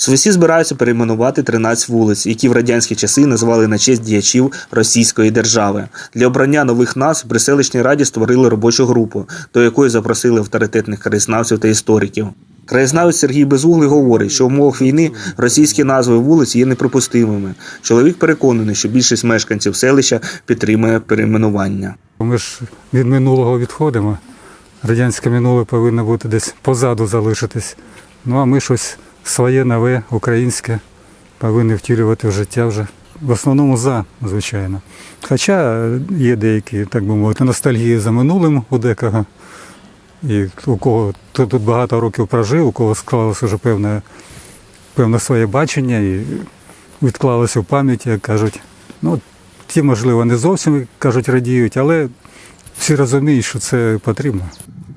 Свисі збираються перейменувати 13 вулиць, які в радянські часи назвали на честь діячів Російської держави. Для обрання нових назв при селищній раді створили робочу групу, до якої запросили авторитетних краєзнавців та істориків. Краєзнавець Сергій Безуглий говорить, що в умовах війни російські назви вулиць є неприпустимими. Чоловік переконаний, що більшість мешканців селища підтримує перейменування. Ми ж від минулого відходимо. Радянське минуле повинно бути десь позаду залишитись. Ну а ми щось своє нове, українське повинні втілювати в життя вже. В основному за, звичайно. Хоча є деякі, так би мовити, ностальгії за минулим у декого. І у кого хто тут багато років прожив, у кого склалося вже певне, певне своє бачення і відклалося в пам'яті, як кажуть. Ну, ті, можливо, не зовсім кажуть, радіють, але всі розуміють, що це потрібно.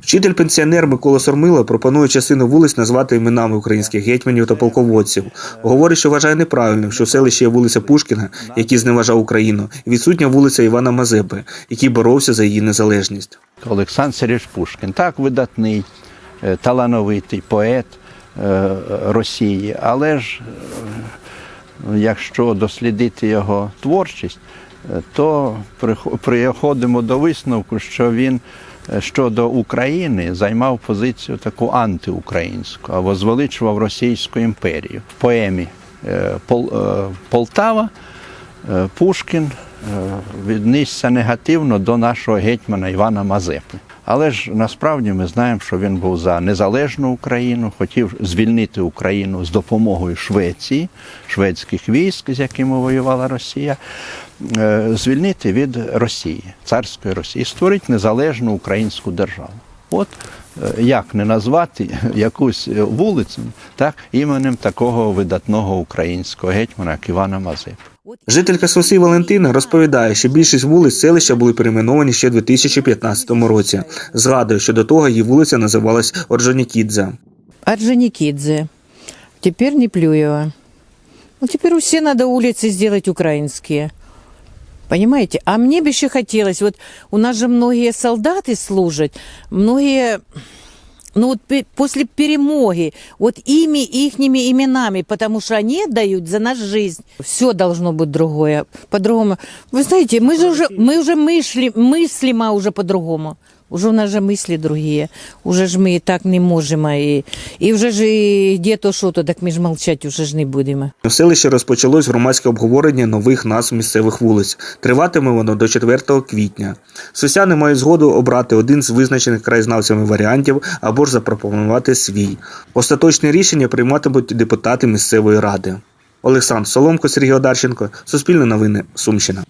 Вчитель-пенсіонер Микола Сормила пропонує частину вулиць назвати іменами українських гетьманів та полководців. Говорить, що вважає неправильним, що в селищі є вулиця Пушкіна, який зневажав Україну, і відсутня вулиця Івана Мазепи, який боровся за її незалежність. Олександр Сергійович Пушкін. Так, видатний, е, талановитий поет е, Росії, але ж е, якщо дослідити його творчість, то прихо- приходимо до висновку, що він е, щодо України займав позицію таку антиукраїнську або звеличував Російську імперію. В поемі е, Пол- е, Полтава е, Пушкін е, віднісся негативно до нашого гетьмана Івана Мазепи. Але ж насправді ми знаємо, що він був за незалежну Україну, хотів звільнити Україну з допомогою Швеції, шведських військ, з якими воювала Росія, е, звільнити від Росії, царської Росії, створити незалежну українську державу. От е, як не назвати якусь е, вулицю так, іменем такого видатного українського гетьмана, як Івана Мазепи. Жителька Соси Валентина розповідає, що більшість вулиць селища були перейменовані ще в 2015 році. Згадує, що до того її вулиця називалась Орджонікідзе. Орджоникидзе. Теперь Неплюева. Ну, теперь все надо улицы сделать украинские. Понимаете? А мне бы еще хотелось, вот у нас же многие солдаты служат, многие, ну вот пе- после перемоги, вот ими, ихними именами, потому что они отдают за нас жизнь. Все должно быть другое, по-другому. Вы знаете, мы же уже, мы уже мысли, мыслим а уже по-другому. Уже у нас же мысли другие. Уже ж мы и так не можем. а И, вже ж і де-то що-то, так ми ж молчать уже ж не будемо. У селищі розпочалось громадське обговорення нових назв місцевих вулиць. Триватиме воно до 4 квітня. Сосяни мають згоду обрати один з визначених краєзнавцями варіантів або ж запропонувати свій. Остаточне рішення прийматимуть депутати місцевої ради. Олександр Соломко, Сергій Одарченко, Суспільне новини, Сумщина.